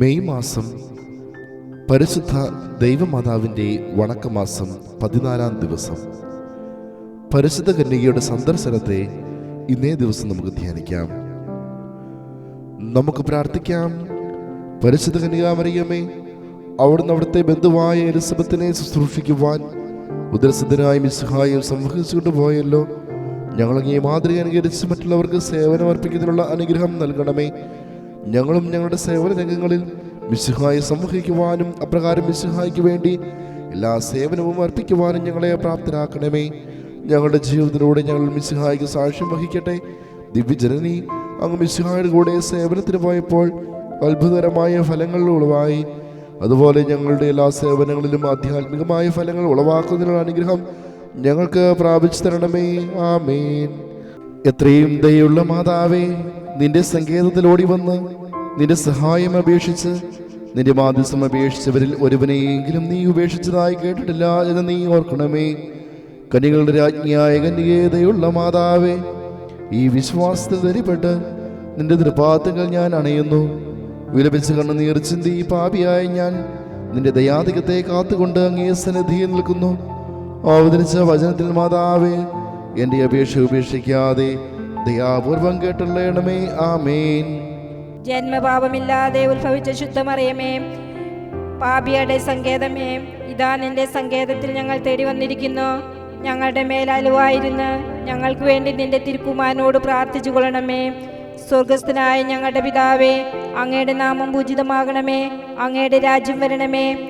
May മാസം പരിശുദ്ധ ദൈവമാതാവിന്റെ വണക്കമാസം പതിനാലാം ദിവസം. പരിശുദ്ധ കന്യകയുടെ സന്ദർശനത്തെ ഇന്നേ ദിവസം നമുക്ക് ധ്യാനിക്കാം. നമുക്ക് പ്രാർത്ഥിക്കാം. പരിശുദ്ധ കന്യകാമറിയമേ അവിടുന്ന് അവിടുത്തെ ബന്ധുവായ എലിസബത്തിനെ ശുശ്രൂഷിക്കുവാൻ ഉദരസിദ്ധനായും മിസ്ഹായും സംവഹിച്ചുകൊണ്ട് പോയല്ലോ. ഞങ്ങളങ്ങേ മാതൃക അനുകരിച്ച് മറ്റുള്ളവർക്ക് സേവനം അർപ്പിക്കുന്നതിനുള്ള അനുഗ്രഹം നൽകണമേ. ഞങ്ങളും ഞങ്ങളുടെ സേവന രംഗങ്ങളിൽ മിസ്സുഹായി സംവഹിക്കുവാനും അപ്രകാരം മിസ്സുഹായിക്ക് വേണ്ടി എല്ലാ സേവനവും അർപ്പിക്കുവാനും ഞങ്ങളെ പ്രാപ്തരാക്കണമേ. ഞങ്ങളുടെ ജീവിതത്തിലൂടെ ഞങ്ങൾ മിസ്സുഹായിക്ക് സാക്ഷ്യം വഹിക്കട്ടെ. ദിവ്യജനനി അങ്ങ് മിസ്സുഹായുടെ കൂടെ സേവനത്തിന് പോയപ്പോൾ അത്ഭുതകരമായ ഫലങ്ങൾ ഉളവായി. അതുപോലെ ഞങ്ങളുടെ എല്ലാ സേവനങ്ങളിലും ആധ്യാത്മികമായ ഫലങ്ങൾ ഉളവാക്കുന്നതിനുള്ള അനുഗ്രഹം ഞങ്ങൾക്ക് പ്രാപിച്ചു തരണമേ. ആമേൻ. എത്രയും ദയുള്ള മാതാവേ നിന്റെ സങ്കേതത്തിൽ ഓടി വന്ന് നിന്റെ സഹായം അപേക്ഷിച്ച് നിന്റെ മാധ്യസം അപേക്ഷിച്ചവരിൽ ഒരുവനെയെങ്കിലും നീ ഉപേക്ഷിച്ചതായി കേട്ടിട്ടില്ല എന്ന് നീ ഓർക്കണമേ. കനികളുടെ രാജ്ഞിയായ കന്യകേതയുള്ള മാതാവേ ഈ വിശ്വാസത്തിൽ ധരിപ്പെട്ട് നിന്റെ ദൃപാത്തുകൾ ഞാൻ അണയുന്നു. വിലപിച്ച് കണ്ണുനീർ ചിന്തി പാപിയായ ഞാൻ നിന്റെ ദയാധികത്തെ കാത്തുകൊണ്ട് അങ്ങേ സന്നിധിയിൽ നിൽക്കുന്നു. അവതരിച്ച വചനത്തിൽ മാതാവേ എന്റെ അപേക്ഷ ഉപേക്ഷിക്കാതെ ദയാപൂർവം കേട്ടുള്ളണമേ ആമേൻ. ജന്മപാപമില്ലാതെ ഉത്ഭവിച്ച ശുദ്ധമറിയമേ പാപിയുടെ സങ്കേതമേ ഇതാ നിന്റെ സങ്കേതത്തിൽ ഞങ്ങൾ തേടി വന്നിരിക്കുന്നു. ഞങ്ങളുടെ മേലാലുവായിരുന്നു ഞങ്ങൾക്ക് വേണ്ടി നിന്റെ തിരുക്കുമാനോട് പ്രാർത്ഥിച്ചു കൊള്ളണമേ. സ്വർഗസ്ഥനായ ഞങ്ങളുടെ പിതാവേ അങ്ങയുടെ നാമം പൂജിതമാകണമേ അങ്ങയുടെ രാജ്യം വരണമേ.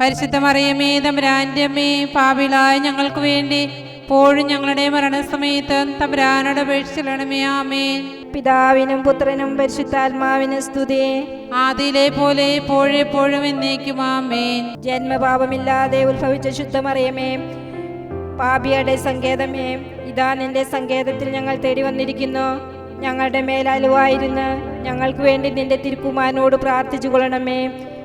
പരിശുദ്ധ മറിയമേ തമ്പുരാന്റെ അമ്മേ പാപിളായ ഞങ്ങൾക്ക് വേണ്ടി പോഴും ഞങ്ങളുടെ മരണസമയത്ത് തമ്പുരാനോട് അപേക്ഷിച്ചിടണമേ ആമേൻ. പിതാവിനും പുത്രനും പരിശുദ്ധാത്മാവിനും സ്തുതി. ആദിയിലെ പോലെ എപ്പോഴെപ്പോഴും എന്നേക്കും ആമേൻ. ജന്മപാപമില്ലാതെ ഉത്ഭവിച്ച ശുദ്ധമറിയമേ പാപിയുടെ സങ്കേതമേ ഇതാ നിന്റെ സങ്കേതത്തിൽ ഞങ്ങൾ തേടി വന്നിരിക്കുന്നു. ഞങ്ങളുടെ മേലലുവായിരുന്ന് ഞങ്ങൾക്ക് വേണ്ടി നിന്റെ തിരുക്കുമാനോട് പ്രാർത്ഥിച്ചു കൊള്ളണമേ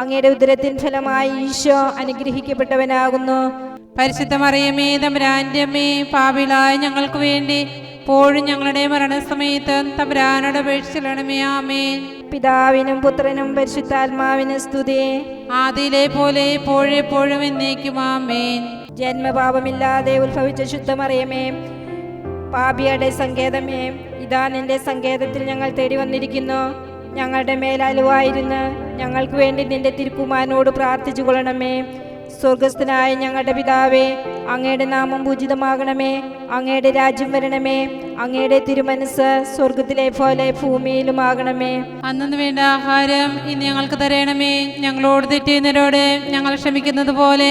അങ്ങയുടെ ഉദരത്തിൻ ഫലമായി ഈശോ അനുഗ്രഹിക്കപ്പെട്ടവനാകുന്നു. പരിശുദ്ധ മറിയമേ തമ്പുരാന്റെ അമ്മേ പാപിളായ ഞങ്ങൾക്ക് വേണ്ടി പോഴും ഞങ്ങളുടെ മരണസമയത്ത് തമ്പുരാനോട് അപേക്ഷിച്ചിടണമേ ആമേൻ. പിതാവിനും പുത്രനും പരിശുദ്ധാത്മാവിനും സ്തുതി. ആദിയിലെ പോലെ എപ്പോഴെപ്പോഴും എന്നേക്കും ആമേൻ. ജന്മപാപമില്ലാതെ ഉത്ഭവിച്ച ശുദ്ധമറിയമേ പാപിയുടെ സങ്കേതമേ ഇതാ നിന്റെ സങ്കേതത്തിൽ ഞങ്ങൾ തേടി വന്നിരിക്കുന്നു ഞങ്ങളുടെ മേലലുവായിരുന്ന് ഞങ്ങൾക്ക് വേണ്ടി നിന്റെ തിരുക്കുമാനോട് പ്രാർത്ഥിച്ചു കൊള്ളണമേ സ്വർഗസ്ഥനായ ഞങ്ങളുടെ പിതാവേ അങ്ങയുടെ നാമം പൂജിതമാകണമേ. അങ്ങയുടെ രാജ്യം വരണമേ. അങ്ങയുടെ തിരുമനസ് സ്വർഗത്തിലെ പോലെ ഭൂമിയിലും ആകണമേ അന്നു വേണ്ട ആഹാരം ഇന്ന് ഞങ്ങൾക്ക് തരണമേ. ഞങ്ങളോട് തെറ്റുന്നവരോട് ഞങ്ങൾ ക്ഷമിക്കുന്നത് പോലെ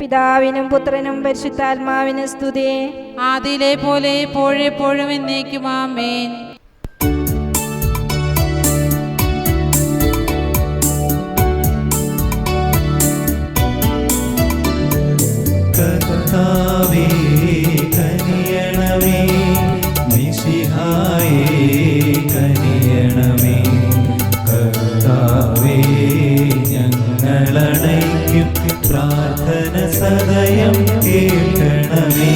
പിതാവിനും പുത്രനും പരിശുദ്ധാത്മാവിനും സ്തുതി. ആദിയിലെ പോലെ എപ്പോഴെപ്പോഴും എന്നേക്കും ആമേൻ സദയം കേൾക്കണമേ.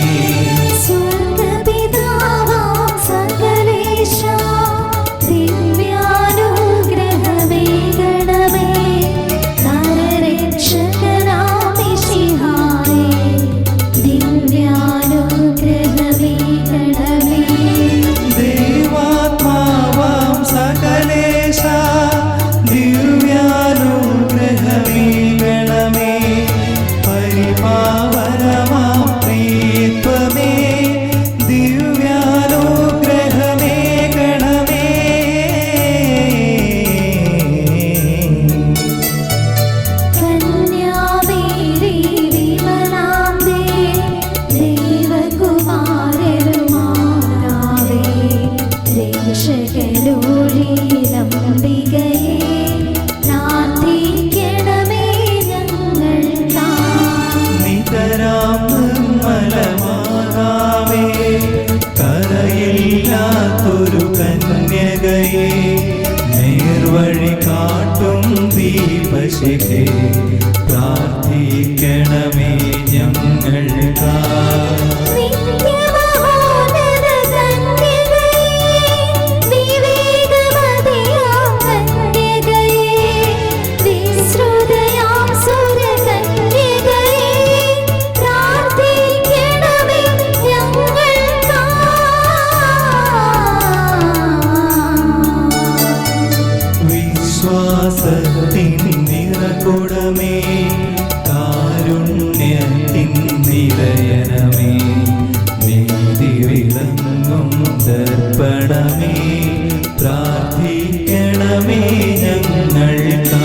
തർപ്പണമേ പ്രാർത്ഥിക്കണമേ ഞങ്ങൾക്കാ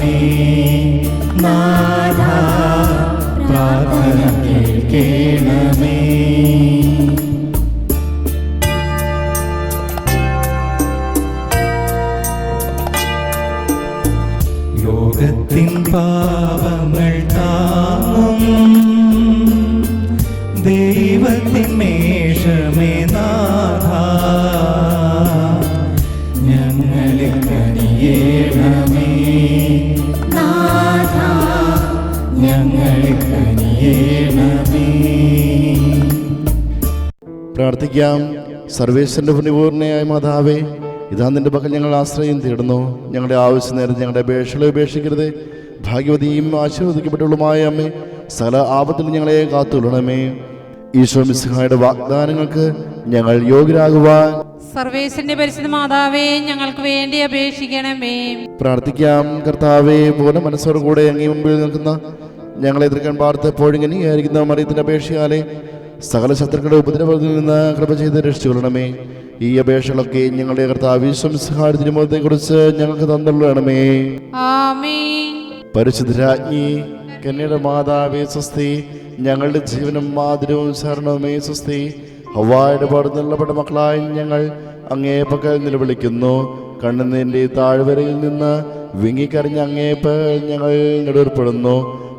നാഥ പ്രാർത്ഥന കേൾക്കണമേ. ലോകത്തിൻ പാപങ്ങൾ താങ്ങും. ദൈവത്തിൻ മേഷമേ നാഥ. ഞങ്ങളെ കണിയേണമേ പ്രാർത്ഥിക്കാം. സർവേശ്വരന്റെ പരിപൂർണയായ മാതാവേ ഇതാ നിന്റെ പകൽ ഞങ്ങൾ ആശ്രയം തേടുന്നു. ഞങ്ങളുടെ ആവശ്യം നേരം ഞങ്ങളുടെ അപേക്ഷകളെ ഉപേക്ഷിക്കരുത്. ഭാഗ്യവതിയും ആശീർവദിക്കപ്പെട്ടുള്ളതുമായ അമ്മേ സകല ആപത്തിൽ ഞങ്ങളെ കാത്തുകൊള്ളണമേ. ഈശോ മിസ്ഹായുടെ വാഗ്ദാനങ്ങൾക്ക് ഞങ്ങൾ യോഗ്യരാകുവാൻ സർവേശന്റെ പരിശുദ്ധ മാതാവേ ഞങ്ങൾക്ക് വേണ്ടി അപേക്ഷിക്കണമേ. പ്രാർത്ഥിക്കാം. കർത്താവേ പോലെ മനസ്സോടുകൂടെ അങ്ങേ മുമ്പിൽ നിൽക്കുന്ന ഞങ്ങളെ എതിർക്കാൻ പാർത്തപ്പോഴും ഇങ്ങനെയായിരിക്കുന്ന മറിയത്തിന്റെ അപേക്ഷയാലെ. സകല ശത്രുക്കളുടെ ഉപദ്രവത്തിൽ നിന്ന് കൃപ ചെയ്ത് രക്ഷിച്ചുകൊള്ളണമേ ഈ അപേക്ഷകളൊക്കെ ഞങ്ങളുടെ കർത്താവ് വിശ്വംസഹാര തിരുമുഖത്തെ കുറിച്ച് ഞങ്ങൾക്ക് തന്നുള്ളണമേ പരിശുദ്ധരാജ്ഞി കന്യയുടെ മാതാവേ സ്വസ്തി ഞങ്ങളുടെ ജീവനും മാതിരവും ശരണവുമേ സ്വസ്തി. ഹവായുടെ പാടുന്നുള്ളപ്പെട്ട മക്കളായ ഞങ്ങൾ അങ്ങേ പക്കൽ നിലവിളിക്കുന്നു. കണ്ണുനീരിന്റെ താഴ്വരയിൽ നിന്ന് വിങ്ങിക്കറിഞ്ഞ് അങ്ങേ പകൽ ഞങ്ങൾ നെടുവർപ്പെടുന്നു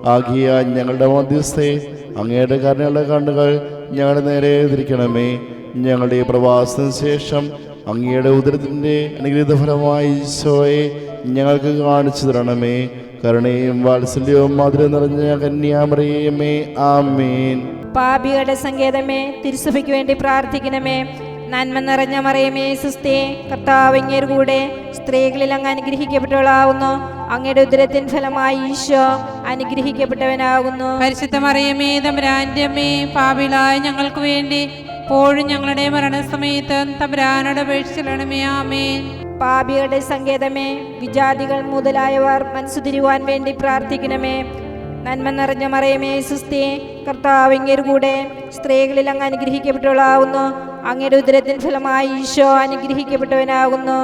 ആകിയ ഞങ്ങളുടെ മധ്യസ്ഥെ അങ്ങയുടെ കരുണയുള്ള കണ്ണുകൾ ഞങ്ങളുടെ നേരെ തിരിക്കണമേ ഞങ്ങളുടെ പ്രവാസത്തിന് ശേഷം അങ്ങയുടെ ഉദരത്തിന്റെ അനുഗ്രഹീത ഫലമായി ഈശോയെ ഞങ്ങൾക്ക് കാണിച്ചു തരണമേ. കരുണയും വാത്സല്യവും മധുരം നിറഞ്ഞ കന്യാമറിയമേ. ആമേൻ. പാപികളുടെ സങ്കേതമേ തിരുസഭയ്ക്ക് വേണ്ടി പ്രാർത്ഥിക്കണമേ. നന്മ നിറഞ്ഞ മറിയമേ സുസ്ഥേ കർത്താവ് അങ്ങേര് കൂടെ സ്ത്രീകളിൽ അങ്ങ് അനുഗ്രഹിക്കപ്പെട്ടവളാവുന്നു. അങ്ങയുടെ ഉദരത്തിൻ ഫലമായി ഈശോ അനുഗ്രഹിക്കപ്പെട്ടവനാകുന്നു. പരിശുദ്ധ മറിയമേ തമ്പുരാന്റെ അമ്മേ പാപിളായ ഞങ്ങൾക്ക് വേണ്ടി പോഴും ഞങ്ങളുടെ മരണസമയത്ത് തമ്പുരാനോട് അപേക്ഷിച്ചിടണമേ ആമേൻ. പാപികളുടെ സങ്കേതമേ വിജാതികൾ മുതലായവർ മനസ്സുതിരുവാൻ വേണ്ടി പ്രാർത്ഥിക്കണമേ. നന്മ നിറഞ്ഞ മറിയമേ സുസ്തി കർത്താവിങ്ങേരു കൂടെ സ്ത്രീകളിൽ അങ്ങ് അനുഗ്രഹിക്കപ്പെട്ടവളാവുന്നു. അങ്ങയുടെ ഉദരത്തിൻ ഫലമായി ഈശോ അനുഗ്രഹിക്കപ്പെട്ടവനാകുന്നു.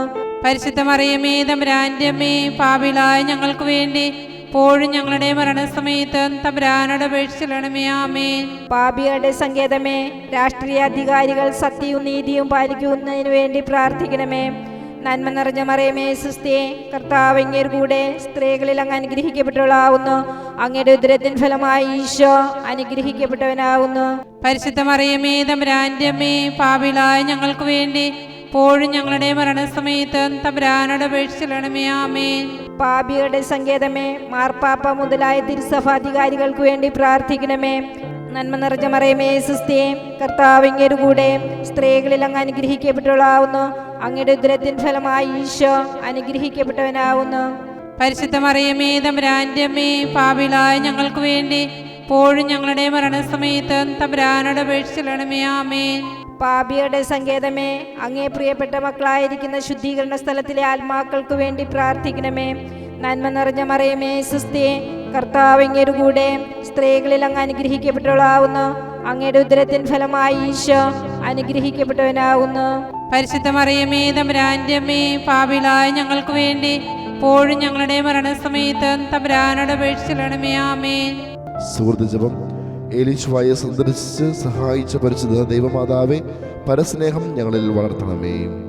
പരിശുദ്ധ മറിയമേ തമ്പുരാന്റെ അമ്മേ പാപിളായ ഞങ്ങൾക്ക് വേണ്ടി പോഴും ഞങ്ങളുടെ മരണസമയത്ത് തമ്പുരാനോട് അപേക്ഷിച്ചിടണമേ ആമേ പാപികളുടെ സങ്കേതമേ രാഷ്ട്രീയ അധികാരികൾ സത്യവും നീതിയും പാലിക്കുന്നതിന് വേണ്ടി പ്രാർത്ഥിക്കണമേ. നന്മ നിറഞ്ഞ മറിയമേ സുസ്ഥേ കർത്താവ് കൂടെ സ്ത്രീകളിൽ അങ്ങ് അനുഗ്രഹിക്കപ്പെട്ടവളാവുന്നു. അങ്ങയുടെ ഉദരത്തിൻ ഫലമായി ഈശോ അനുഗ്രഹിക്കപ്പെട്ടവനാവുന്നു. പരിശുദ്ധ മറിയമേ തമ്പുരാന്റെ അമ്മേ പാപിളായ ഞങ്ങൾക്ക് വേണ്ടി പോഴും ഞങ്ങളുടെ മരണസമയത്ത് തമ്പുരാനോട് അപേക്ഷിച്ചിടണമേ പാപികളുടെ സങ്കേതമേ മാർപ്പാപ്പ മുതലായ തിരുസഭാധികാരികൾക്ക് വേണ്ടി പ്രാർത്ഥിക്കണമേ. നന്മ നിറഞ്ഞ മറയമേ സുസ്ഥേ കർത്താവ് അങ്ങേര് കൂടെ സ്ത്രീകളിൽ അങ്ങ് അനുഗ്രഹിക്കപ്പെട്ടവളാവുന്നു അങ്ങയുടെ ഉദ്രത്തിൻ ഫലമായി ഈശോ അനുഗ്രഹിക്കപ്പെട്ടവനാവുന്നു. പരിശുദ്ധ മറിയമേ തമ്പുരാന്റെ അമ്മേ പാപിളായ ഞങ്ങൾക്ക് വേണ്ടി പോഴും ഞങ്ങളുടെ മരണസമയത്ത് തമ്പുരാനോട് അപേക്ഷിച്ചിടണമേ ആമേൻ. പാപിയുടെ സങ്കേതമേ അങ്ങേ പ്രിയപ്പെട്ട മക്കളായിരിക്കുന്ന ശുദ്ധീകരണ സ്ഥലത്തിലെ ആത്മാക്കൾക്ക് വേണ്ടി പ്രാർത്ഥിക്കണമേ. നന്മ നിറഞ്ഞ മറിയമേ സുസ്ഥേ കർത്താവ് അങ്ങേരു കൂടെ സ്ത്രീകളിൽ അങ്ങ് അനുഗ്രഹിക്കപ്പെട്ടവളാവുന്നു. അങ്ങയുടെ ഉദരത്തിൻ ഫലമായി ഈശോ അനുഗ്രഹിക്കപ്പെട്ടവനാവുന്നു. പരിശുദ്ധ മറിയമേ തമ്പുരാന്റെ അമ്മേ ഞങ്ങൾക്ക് വേണ്ടി പോഴും ഞങ്ങളുടെ മരണസമയത്ത് തമ്പുരാനോട് അപേക്ഷിച്ചിടണമേ ആമേൻ. സുഹൃത്ത് ജപം ഏലീശുവായെ സന്ദർശിച്ച് സഹായിച്ച പരിശുദ്ധ ദൈവമാതാവെ പരസ്നേഹം ഞങ്ങളിൽ വളർത്തണമേ.